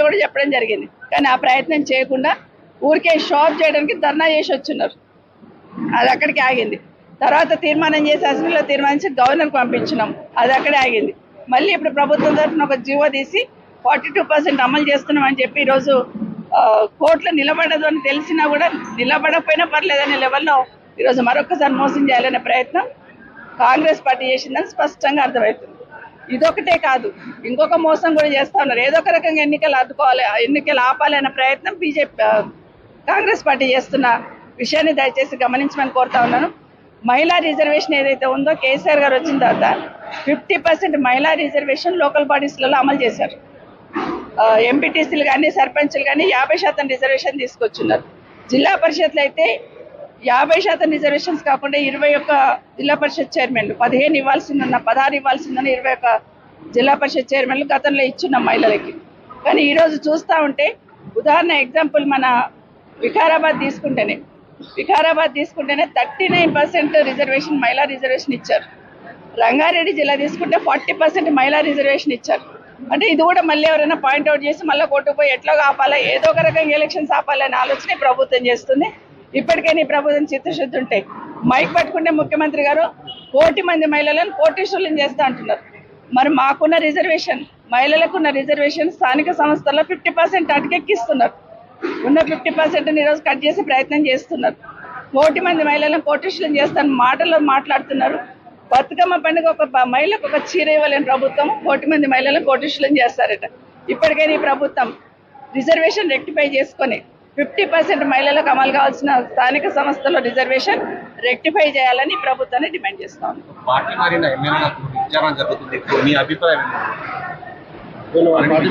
కూడా చెప్పడం జరిగింది. కానీ ఆ ప్రయత్నం చేయకుండా ఊరికే షాప్ చేయడానికి ధర్నా చేసి వచ్చున్నారు. అది అక్కడికి ఆగింది. తర్వాత తీర్మానం చేసి అసెంబ్లీలో తీర్మానించి గవర్నర్కి పంపించినాం. అది అక్కడే ఆగింది. మళ్ళీ ఇప్పుడు ప్రభుత్వం తరఫున ఒక జీవో తీసి ఫార్టీ టూ పర్సెంట్ అమలు చేస్తున్నాం అని చెప్పి ఈరోజు కోర్టులో నిలబడదు అని తెలిసినా కూడా నిలబడకపోయినా పర్లేదనే లెవెల్లో ఈరోజు మరొకసారి మోసం చేయాలనే ప్రయత్నం కాంగ్రెస్ పార్టీ చేసిందని స్పష్టంగా అర్థమవుతుంది. ఇదొకటే కాదు. ఇంకొక మోసం కూడా చేస్తా ఉన్నారు. ఏదో ఒక రకంగా ఎన్నికలు అడ్డుకోవాలి ఎన్నికలు ఆపాలి అనే ప్రయత్నం బీజేపీ కాంగ్రెస్ పార్టీ చేస్తున్న విషయాన్ని దయచేసి గమనించమని కోరుతా ఉన్నాను. మహిళా రిజర్వేషన్ ఏదైతే ఉందో కేసీఆర్ గారు వచ్చిన తర్వాత ఫిఫ్టీ పర్సెంట్ మహిళా రిజర్వేషన్ లోకల్ బాడీస్లలో అమలు చేశారు. ఎంపీటీసీలు కానీ సర్పంచ్లు కానీ యాభై శాతం రిజర్వేషన్ తీసుకొచ్చున్నారు. జిల్లా పరిషత్లు అయితే యాభై శాతం రిజర్వేషన్స్ కాకుండా ఇరవై ఒక్క జిల్లా పరిషత్ చైర్మన్లు పదిహేను ఇవ్వాల్సిందన్న పదహారు ఇవ్వాల్సిందన్న ఇరవై ఒక్క జిల్లా పరిషత్ చైర్మన్లు గతంలో ఇచ్చున్నాం మహిళలకి. కానీ ఈరోజు చూస్తూ ఉంటే ఉదాహరణ ఎగ్జాంపుల్ మన వికారాబాద్ తీసుకుంటేనే. వికారాబాద్ తీసుకుంటేనే థర్టీ నైన్ పర్సెంట్ రిజర్వేషన్ మహిళా రిజర్వేషన్ ఇచ్చారు. రంగారెడ్డి జిల్లా తీసుకుంటే ఫార్టీ పర్సెంట్ మహిళా రిజర్వేషన్ ఇచ్చారు. అంటే ఇది కూడా మళ్ళీ ఎవరైనా పాయింట్అవుట్ చేసి మళ్ళీ కొట్టుకుపోయి ఎట్లా ఆపాలా? ఏదో ఒక రకంగా ఎలక్షన్స్ ఆపాలనే ఆలోచన ప్రభుత్వం చేస్తుంది. ఇప్పటికైనా ఈ ప్రభుత్వం చిత్తశుద్ధి ఉంటే. మైక్ పట్టుకుంటే ముఖ్యమంత్రి గారు కోటి మంది మహిళలను కోటీశ్వరులను చేస్తా అంటున్నారు. మరి మాకున్న రిజర్వేషన్ మహిళలకున్న రిజర్వేషన్ స్థానిక సంస్థల్లో ఫిఫ్టీ పర్సెంట్ అటుకెక్కిస్తున్నారు ఉన్న ఫిఫ్టీ పర్సెంట్ ఈరోజు కట్ చేసే ప్రయత్నం చేస్తున్నారు. కోటి మంది మహిళలను కోటీశ్వరం చేస్తాను మాటల్లో మాట్లాడుతున్నారు. బతుకమ్మ పండుగ ఒక మహిళకు ఒక చీర ఇవ్వలేని ప్రభుత్వం కోటి మంది మహిళలను కోటీశ్వరం చేస్తారట. ఇప్పటికైనా ఈ ప్రభుత్వం రిజర్వేషన్ రెక్టిఫై చేసుకొని ఫిఫ్టీ పర్సెంట్ మహిళలకు అమలు కావాల్సిన స్థానిక సంస్థల్లో రిజర్వేషన్ రెక్టిఫై చేయాలని ప్రభుత్వాన్ని డిమాండ్ చేస్తాం పార్టీ మారిన ఎమ్మెల్యేలకు విచారణ జరుగుతుంది? మీ అభిప్రాయం?